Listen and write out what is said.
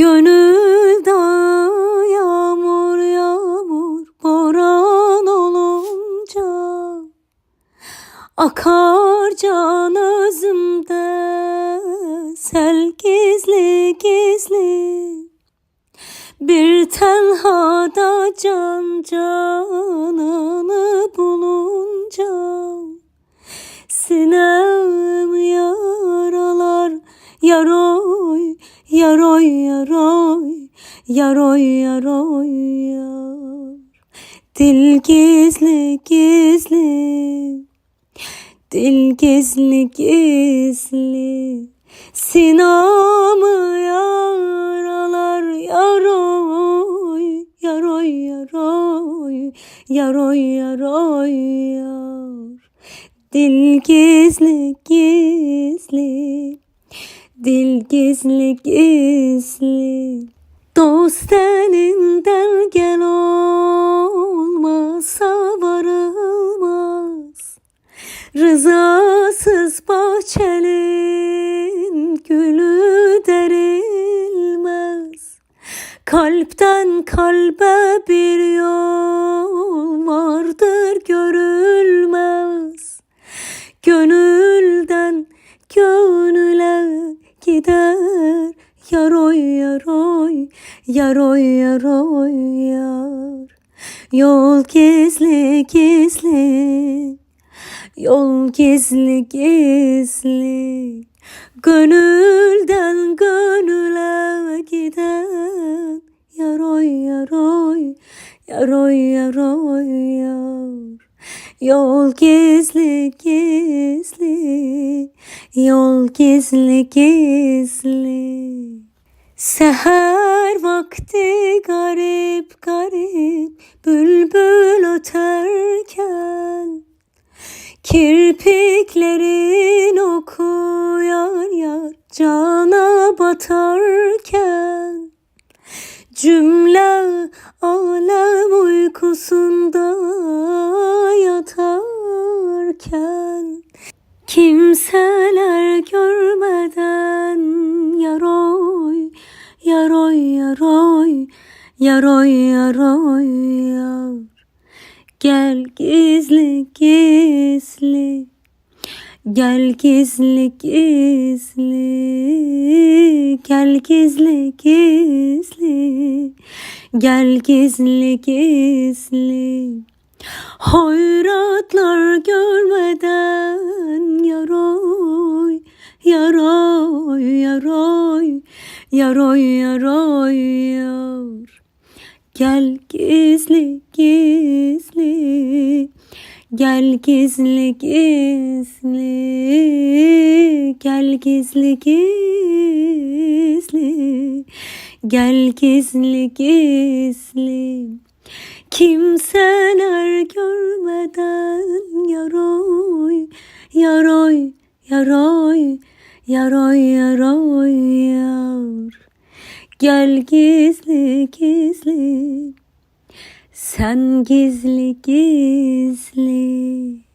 Gönülde yağmur yağmur boran olunca Akar can özümde sel gizli gizli. Bir tenhada can cananı bulunca Sinem yaralar yaroy yaroy yaroy yaroy yar. Dil gizli gizli. Dil gizli gizli. Sinamı yaralar yaroy Yaroy yaroy Yaroy yaroy yar. Dil gizli gizli Dil gizli gizli. Dost elinden gel olmasa varılmaz Rızasız bahçenin gülü derilmez. Kalpten kalbe bir yol vardır görülmez gider Yaroy yaroy yaroy yaroy yar Yol gizli gizli Yol gizli gizli Gönülden gönüle giden Yaroy yaroy Yaroy yaroy yar Yol gizli gizli Yol gizli gizli. Seher vakti garip garip. Bülbül öterken Kirpiklerin okuyan yar Cana batarken Cümle alem uykusunda yatarken Kimseler Yaroy yaroy Yaroy yaroy yar. Gel gizli gizli. Gel gizli gizli. Gel gizli gizli. Gel gizli gizli. Hoyratlar görmeden Yaroy Yaroy Yaroy Yaroy Yaroy yar Gel gizli gizli. Gel gizli gizli. Gel gizli gizli. Gel gizli gizli. Kimseler görmeden Yaroy Yaroy Yaroy Yaroy Yaroy yar Gel gizli gizli. Sen gizli gizli